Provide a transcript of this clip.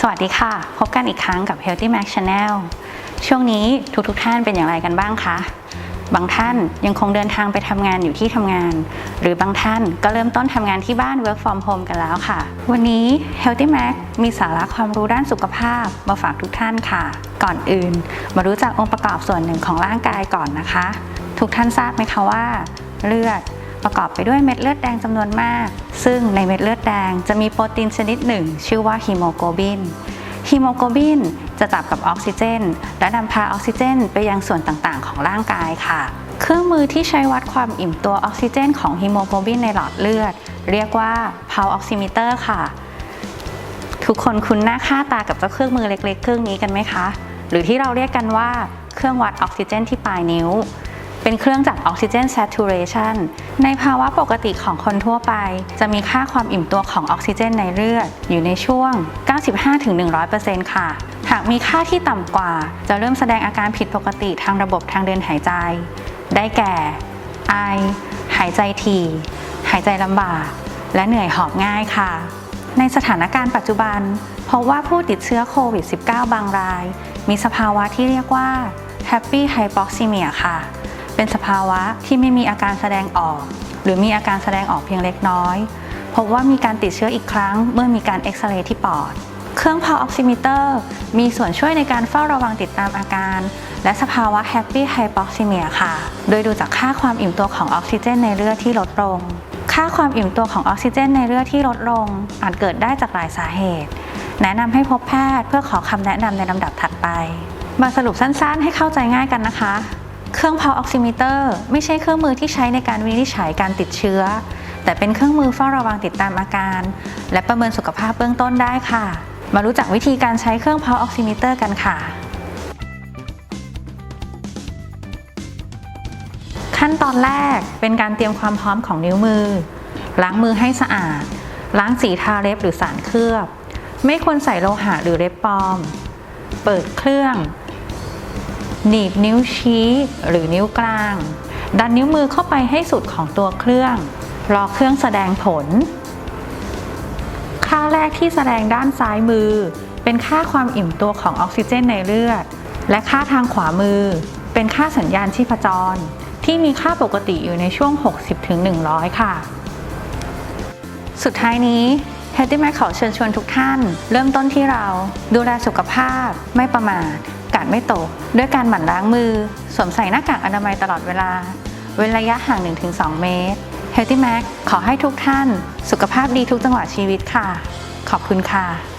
สวัสดีค่ะ พบกันอีกครั้งกับ Healthy Max Channel ช่วงนี้ทุกๆทท่านเป็นอย่างไรกันบ้างคะ บางท่านยังคงเดินทางไปทำงานอยู่ที่ทำงาน หรือบางท่านก็เริ่มต้นทำงานที่บ้าน Work from Home กันแล้วค่ะ วันนี้ Healthy Max มีสาระความรู้ด้านสุขภาพมาฝากทุกท่านค่ะ ก่อนอื่น มารู้จักองค์ประกอบส่วนหนึ่งของร่างกายก่อนนะคะ ทุกท่านทราบไหมคะว่า เลือด ประกอบไปด้วยเม็ดเลือดแดงจำนวนมาก ซึ่งในเม็ดเลือดแดงจะมีโปรตีนชนิดหนึ่ง ชื่อว่าฮีโมโกลบินฮีโมโกลบินจะจับกับออกซิเจน และนำพาออกซิเจน ไปยังส่วนต่างๆ ของร่างกายค่ะ เครื่องมือที่ใช้วัดความอิ่มตัวออกซิเจน ของฮีโมโกลบินในหลอดเลือด เรียกว่า Pulse Oximeter ค่ะ ทุกคนคุ้นหน้าค่าตากับเจ้าเครื่องมือเล็ก ๆ เครื่องนี้กันไหมคะ หรือที่เราเรียกกันว่าเครื่องวัดออกซิเจน ที่ปลายนิ้ว เป็นเครื่องจับออกซิเจน saturation ในภาวะปกติของคนทั่วไป จะมีค่าความอิ่มตัวของออกซิเจนในเลือด อยู่ในช่วง 95-100%ค่ะ หากมีค่าที่ต่ำกว่า จะเริ่มแสดงอาการผิดปกติทางระบบทางเดินหายใจ ได้แก่ ไอ หายใจถี่ หายใจลำบาก และเหนื่อยหอบง่ายค่ะ ในสถานการณ์ปัจจุบันพบว่าผู้ติดเชื้อโควิด -19 บางราย มีสภาวะที่เรียกว่า Happy Hypoxemia ค่ะ เป็นสภาวะที่ไม่มีอาการแสดงออก หรือมีอาการแสดงออกเพียงเล็กน้อย พบว่ามีการติดเชื้ออีกครั้ง เมื่อมีการเอ็กซเรย์ที่ปอด เครื่อง Pulse Oximeter มีส่วนช่วยในการเฝ้าระวังติดตามอาการ และสภาวะ Happy Hypoxemia ค่ะ โดยดูจากค่าความอิ่มตัวของออกซิเจนในเลือดที่ลดลง ค่าความอิ่มตัวของออกซิเจนในเลือดที่ลดลง อาจเกิดได้จากหลายสาเหตุ แนะนำให้พบแพทย์เพื่อขอคำแนะนำในลำดับถัดไป มาสรุปสั้นๆ ให้เข้าใจง่ายกันนะคะ เครื่อง Pulse Oximeter ไม่ใช่เครื่องมือที่ใช้ในการวินิจฉัยการติดเชื้อ แต่เป็นเครื่องมือเฝ้าระวังติดตามอาการ และประเมินสุขภาพเบื้องต้นได้ค่ะ มารู้จักวิธีการใช้เครื่อง Pulse Oximeter กันค่ะ ขั้นตอนแรกเป็นการเตรียมความพร้อมของนิ้วมือ ล้างมือให้สะอาด ล้างสีทาเล็บหรือสารเคลือบ ไม่ควรใส่โลหะหรือเล็บปลอม เปิดเครื่อง หนีบนิ้วชี้หรือนิ้วกลาง ดันนิ้วมือเข้าไปให้สุดของตัวเครื่อง รอเครื่องแสดงผล ค่าแรกที่แสดงด้านซ้ายมือ เป็นค่าความอิ่มตัวของออกซิเจนในเลือด และค่าทางขวามือ เป็นค่าสัญญาณชีพจร ที่มีค่าปกติอยู่ในช่วง 60-100 ค่ะ สุดท้ายนี้ Healthy Mac ขอเชิญชวนทุกท่าน เริ่มต้นที่เราดูแลสุขภาพไม่ประมาท ไม่ตก ด้วยการหมั่นล้างมือ สวมใส่หน้ากากอนามัยตลอดเวลา เว้นระยะห่าง 1-2 เมตร Healthy Mac ขอให้ทุกท่าน สุขภาพดีทุกจังหวะชีวิตค่ะ ขอบคุณค่ะ